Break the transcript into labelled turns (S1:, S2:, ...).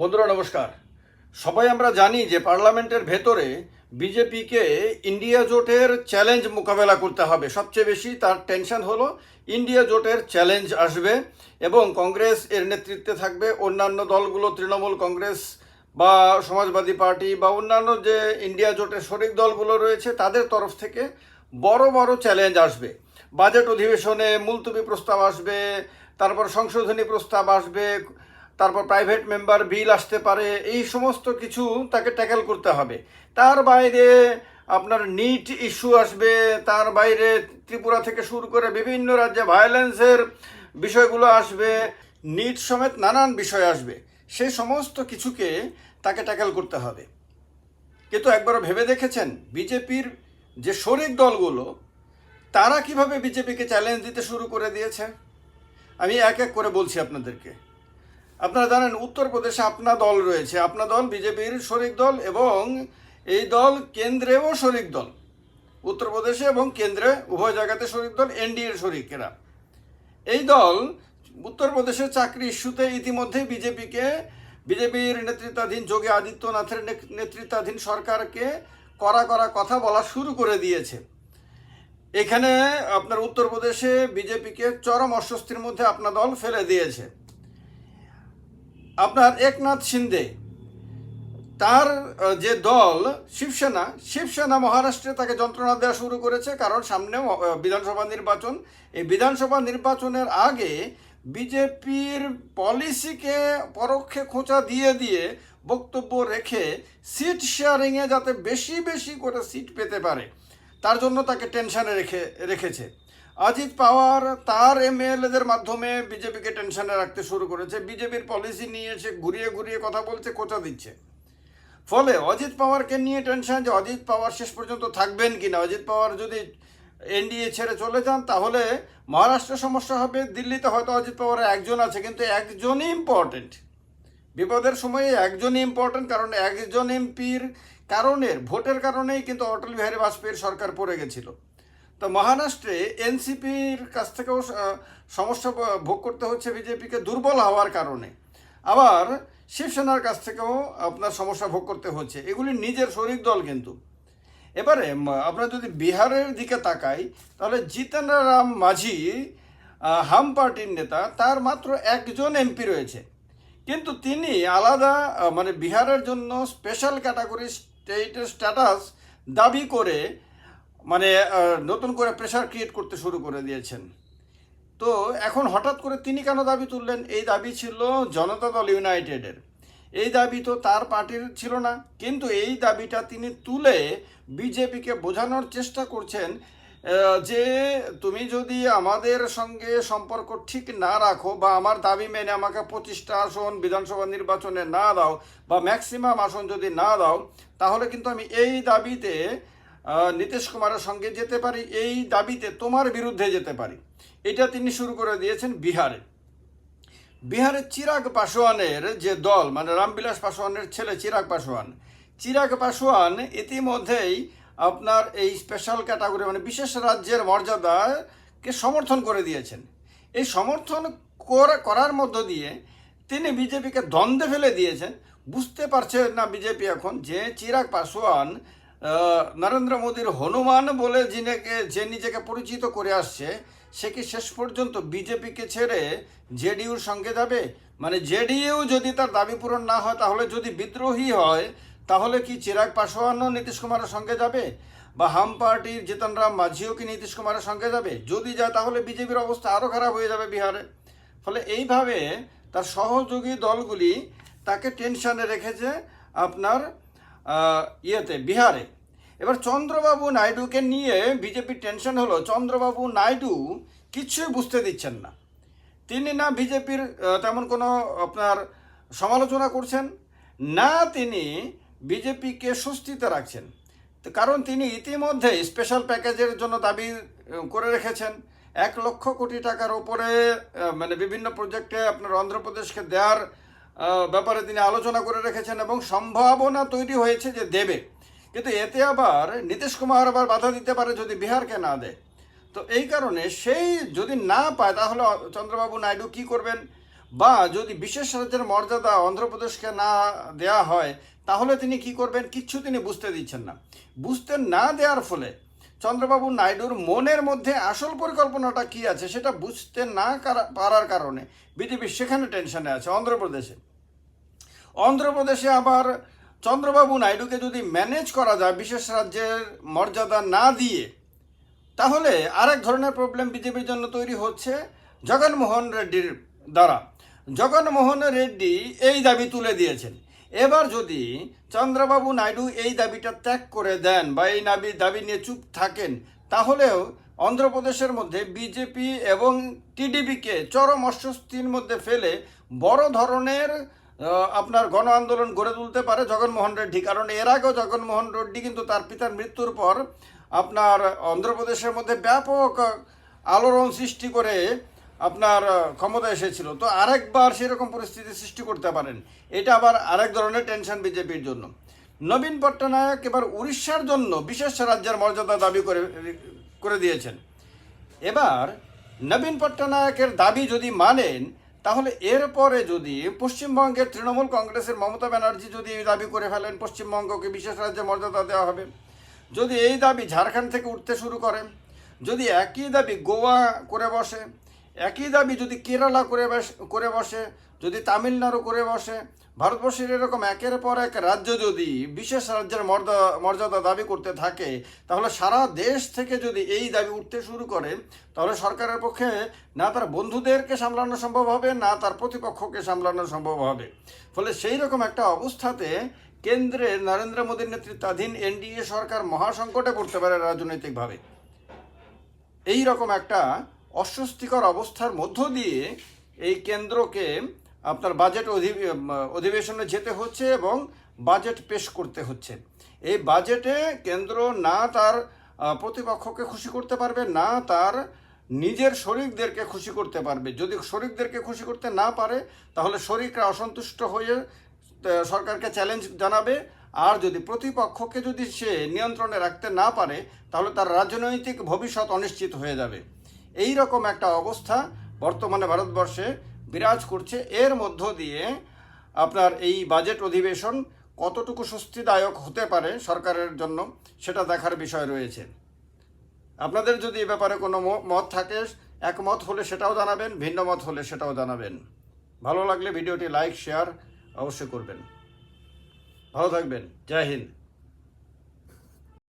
S1: বন্ধুরা, নমস্কার। সবাই আমরা জানি যে পার্লামেন্টের ভেতরে বিজেপিকে ইন্ডিয়া জোটের চ্যালেঞ্জ মোকাবেলা করতে হবে। সবচেয়ে বেশি তার টেনশন হলো ইন্ডিয়া জোটের চ্যালেঞ্জ আসবে এবং কংগ্রেস এর নেতৃত্বে থাকবে অন্যান্য দলগুলো, তৃণমূল কংগ্রেস বা সমাজবাদী পার্টি বা অন্যান্য যে ইন্ডিয়া জোটের শরিক দলগুলো রয়েছে, তাদের তরফ থেকে বড় বড় চ্যালেঞ্জ আসবে। বাজেট অধিবেশনে মুলতবি প্রস্তাব আসবে, তারপর সংশোধনী প্রস্তাব আসবে তারপর প্রাইভেট মেম্বার বিল আসতে পারে, এই সমস্ত কিছু তাকে ট্যাকেল করতে হবে। তার বাইরে আপনার নিট ইস্যু আসবে, তার বাইরে ত্রিপুরা থেকে শুরু করে বিভিন্ন রাজ্যে ভায়োলেন্সের বিষয়গুলো আসবে নিট সমেত নানান বিষয় আসবে। সে সমস্ত কিছুকে তাকে ট্যাকেল করতে হবে। কিন্তু একবার ভেবে দেখেছেন? বিজেপির যে শরিক দলগুলো, তারা কীভাবে বিজেপিকে চ্যালেঞ্জ দিতে শুরু করে দিয়েছে? আমি এক এক করে বলছি আপনাদেরকে। আপনারা জানেন উত্তরপ্রদেশে আপনা দল রয়েছে। আপনা দল বিজেপির শরিক দল এবং এই দল কেন্দ্রেও শরিক দল। উত্তরপ্রদেশে এবং কেন্দ্রে উভয় জায়গাতে শরিক দল, এনডিএর শরিকেরা। এই দল উত্তরপ্রদেশের চাকরি ইস্যুতে ইতিমধ্যে বিজেপিকে, বিজেপির নেতৃত্বাধীন যোগী আদিত্যনাথের নেতৃত্বাধীন সরকারকে কড়া করা কথা বলা শুরু করে দিয়েছে। এখানে আপনার উত্তরপ্রদেশে বিজেপিকে চরম অস্বস্তির মধ্যে আপনার দল ফেলে দিয়েছে। আপনার একনাথ শিন্দে, তার যে দল শিবসেনা শিবসেনা মহারাষ্ট্রে তাকে যন্ত্রণা দেওয়া শুরু করেছে কারণ সামনে বিধানসভা নির্বাচন। এই বিধানসভা নির্বাচনের আগে বিজেপির পলিসিকে পরোক্ষে খোঁচা দিয়ে দিয়ে বক্তব্য রেখে সিট শেয়ারিংয়ে যাতে বেশি বেশি করে সিট পেতে পারে, তার জন্য তাকে টেনশানে রেখে, রেখেছে। অজিত পাওয়ার তার এমএলএদের মাধ্যমে বিজেপিকে টেনশনে রাখতে শুরু করেছে। বিজেপির পলিসি নিয়ে সে ঘুরিয়ে ঘুরিয়ে কথা বলছে, কোচা দিচ্ছে। ফলে অজিত পাওয়ারকে নিয়ে টেনশন যে অজিত পাওয়ার শেষ পর্যন্ত থাকবেন কিনা। অজিত পাওয়ার যদি এনডিএ ছেড়ে চলে যান, তাহলে মহারাষ্ট্রে সমস্যা হবে, দিল্লিতে হয়তো অজিত পাওয়ারের একজন আছে, কিন্তু একজনই ইম্পর্টেন্ট বিপদের সময়ে একজনই ইম্পর্টেন্ট কারণ একজন এমপির কারণের, ভোটের কারণেই কিন্তু অটল বিহারী বাজপেয়ীর সরকার পড়ে গেছিল। তো মহারাষ্ট্রে এনসিপির কাছ থেকেও সমস্যা ভোগ করতে হচ্ছে বিজেপিকে দুর্বল হওয়ার কারণে। আবার শিবসেনার কাছ থেকেও আপনার সমস্যা ভোগ করতে হচ্ছে। এগুলি নিজের শরিক দল কিন্তু। এবারে আমরা যদি বিহারের দিকে তাকাই, তাহলে জিতেন্দ্র রাম মাঝি হাম পার্টির নেতা, তার মাত্র একজন এমপি রয়েছে। কিন্তু তিনি আলাদা মানে বিহারের জন্য স্পেশাল ক্যাটাগরি স্টেটের স্ট্যাটাস দাবি করে মানে নতুন করে প্রেশার ক্রিয়েট করতে শুরু করে দিয়েছেন। তো এখন হঠাৎ করে তিনি কেন দাবি তুললেন? এই দাবি ছিল জনতা দল ইউনাইটেডের। এই দাবি তো তার পার্টির ছিল না। কিন্তু এই দাবিটা তিনি তুলে বিজেপিকে বোঝানোর চেষ্টা করছেন যে তুমি যদি আমাদের সঙ্গে সম্পর্ক ঠিক না রাখো বা আমার দাবি মেনে আমাকে পঁচিশটা আসন বিধানসভা নির্বাচনে না দাও বা ম্যাক্সিমাম আসন যদি না দাও, তাহলে কিন্তু আমি এই দাবিতে নীতিশ কুমারের সঙ্গে যেতে পারি এই দাবিতে তোমার বিরুদ্ধে যেতে পারি। এটা তিনি শুরু করে দিয়েছেন বিহারে। বিহারের চিরাগ পাসোয়ানের যে দল মানে রামবিলাস পাসোয়ানের ছেলে চিরাগ পাসোয়ান চিরাগ পাসোয়ান ইতিমধ্যেই আপনার এই স্পেশাল ক্যাটাগরি মানে বিশেষ রাজ্যের মর্যাদাকে সমর্থন করে দিয়েছেন। এই সমর্থন করা- করার মধ্য দিয়ে তিনি বিজেপিকে দ্বন্দ্বে ফেলে দিয়েছেন। বুঝতে পারছে না বিজেপি এখন যে চিরাগ পাসোয়ান আহ, নরেন্দ্র মোদীর হনুমান বলে যিনিকে যে নিজেকে পরিচিত করে আসছে, সে কি শেষ পর্যন্ত বিজেপিকে ছেড়ে জেডিইউর সঙ্গে যাবে? মানে জেডিইউ যদি তার দাবি পূরণ না হয়, তাহলে যদি বিদ্রোহী হয়, তাহলে কি চিরাগ পাশোয়ানও নীতিশ কুমারের সঙ্গে যাবে? বা হাম পার্টির জিতন রাম মাঝিও কি নীতিশ কুমারের সঙ্গে যাবে? যদি যায়, তাহলে বিজেপির অবস্থা আরও খারাপ হয়ে যাবে বিহারে। ফলে এইভাবে তার সহযোগী দলগুলি তাকে টেনশনে রেখেছে আপনার ইয়েতে, বিহারে। এবার চন্দ্রবাবু নাইডুকে নিয়ে বিজেপির টেনশন হলো, চন্দ্রবাবু নাইডু কিছুই বুঝতে দিচ্ছেন না। তিনি না বিজেপির তেমন কোনো আপনার সমালোচনা করছেন, না তিনি বিজেপিকে স্বস্তিতে রাখছেন। কারণ তিনি ইতিমধ্যে স্পেশাল প্যাকেজের জন্য দাবি করে রেখেছেন। এক লক্ষ কোটি টাকার ওপরে মানে বিভিন্ন প্রজেক্টে আপনার অন্ধ্রপ্রদেশকে দেওয়ার ব্যাপারে তিনি আলোচনা করে রেখেছেন এবং সম্ভাবনা তৈরি হয়েছে যে দেবে। কিন্তু এতে আবার নীতিশ কুমার আবার বাধা দিতে পারে যদি বিহারকে না দেয়। তো এই কারণে সেই যদি না পায়, তাহলে চন্দ্রবাবু নাইডু কি করবেন? বা যদি বিশেষ রাজ্যের মর্যাদা অন্ধ্রপ্রদেশকে না দেয়া হয়, তাহলে তিনি কি করবেন? কিচ্ছু তিনি বুঝতে দিচ্ছেন না। বুঝতে না দেওয়ার ফলে চন্দ্রবাবু নাইডুর মনের মধ্যে আসল পরিকল্পনাটা কি আছে, সেটা বুঝতে না পারার কারণে বিজেপি সেখানে টেনশনে আছে অন্ধ্রপ্রদেশে। অন্ধ্রপ্রদেশে আবার চন্দ্রবাবু নাইডুকে যদি ম্যানেজ করা যায়, বিশেষ রাজ্যের মর্যাদা না দিয়ে, তাহলে আরেক ধরনের প্রবলেম বিজেপির জন্য তৈরি হচ্ছে জগনমোহন রেড্ডির দ্বারা। জগনমোহন রেড্ডি এই দাবি তুলে দিয়েছেন। এবার যদি চন্দ্রবাবু নাইডু এই দাবিটা ত্যাগ করে দেন বা এই দাবি দাবি নিয়ে চুপ থাকেন, তাহলেও অন্ধ্রপ্রদেশের মধ্যে বিজেপি এবং টিডিপিকে চরম অস্বস্তির মধ্যে ফেলে বড় ধরনের আপনার গণ আন্দোলন গড়ে তুলতে পারে জগনমোহন রেড্ডি। কারণ এর আগেও জগনমোহন রেড্ডি কিন্তু তার পিতার মৃত্যুর পর আপনার অন্ধ্রপ্রদেশের মধ্যে ব্যাপক আলোড়ন সৃষ্টি করে আপনার ক্ষমতা এসেছিল। তো আরেকবার সেরকম পরিস্থিতি সৃষ্টি করতে পারেন। এটা আবার আরেক ধরনের টেনশন বিজেপির জন্য। নবীন পট্টনায়ক এবার উড়িষ্যার জন্য বিশেষ রাজ্যের মর্যাদা দাবি করে করে দিয়েছেন। এবার নবীন পট্টনায়কের দাবি যদি মানেন তাহলে এরপরে যদি পশ্চিমবঙ্গের তৃণমূল কংগ্রেসের মমতা ব্যানার্জি যদি এই দাবি করে ফেলেন, পশ্চিমবঙ্গকে বিশেষ রাজ্যে মর্যাদা দেওয়া হবে। যদি এই দাবি ঝাড়খণ্ড থেকে উঠতে শুরু করে, যদি একই দাবি গোয়া করে বসে, একই দাবি যদি কেরালা করে করে বসে যদি তামিলনাড়ু করে বসে, ভারতবর্ষের এরকম একের পর এক রাজ্য যদি বিশেষ রাজ্যের মর্যাদা মর্যাদা দাবি করতে থাকে, তাহলে সারা দেশ থেকে যদি এই দাবি উঠতে শুরু করে, তাহলে সরকারের পক্ষে না তার বন্ধুদেরকে সামলানো সম্ভব হবে, না তার প্রতিপক্ষকে সামলানো সম্ভব হবে। ফলে সেই রকম একটা অবস্থাতে কেন্দ্রে নরেন্দ্র মোদীর নেতৃত্বাধীন এনডিএ সরকার মহাসংকটে পড়তে পারে রাজনৈতিকভাবে। এই রকম একটা অস্বস্তিকর অবস্থার মধ্য দিয়ে এই কেন্দ্রকে আপনার বাজেট অধি- অধিবেশনে যেতে হচ্ছে এবং বাজেট পেশ করতে হচ্ছে। এই বাজেটে কেন্দ্র না তার প্রতিপক্ষকে খুশি করতে পারবে, না তার নিজের শরিকদেরকে খুশি করতে পারবে। যদি শরিকদেরকে খুশি করতে না পারে, তাহলে শরিকরা অসন্তুষ্ট হয়ে সরকারকে চ্যালেঞ্জ জানাবে। আর যদি প্রতিপক্ষকে যদি সে নিয়ন্ত্রণে রাখতে না পারে, তাহলে তার রাজনৈতিক ভবিষ্যৎ অনিশ্চিত হয়ে যাবে। এই রকম একটা অবস্থা বর্তমানে ভারতবর্ষে বিরাজ করছে। এর মধ্য দিয়ে আপনার এই বাজেট অধিবেশন কতটুকু স্বস্তিদায়ক হতে পারে সরকারের জন্য, সেটা দেখার বিষয় রয়েছে। আপনাদের যদি এ ব্যাপারে কোনো মত থাকে, একমত হলে সেটাও জানাবেন, ভিন্ন মত হলে সেটাও জানাবেন। ভালো লাগলে ভিডিওটি লাইক, শেয়ার অবশ্যই করবেন। ভালো থাকবেন। জয় হিন্দ।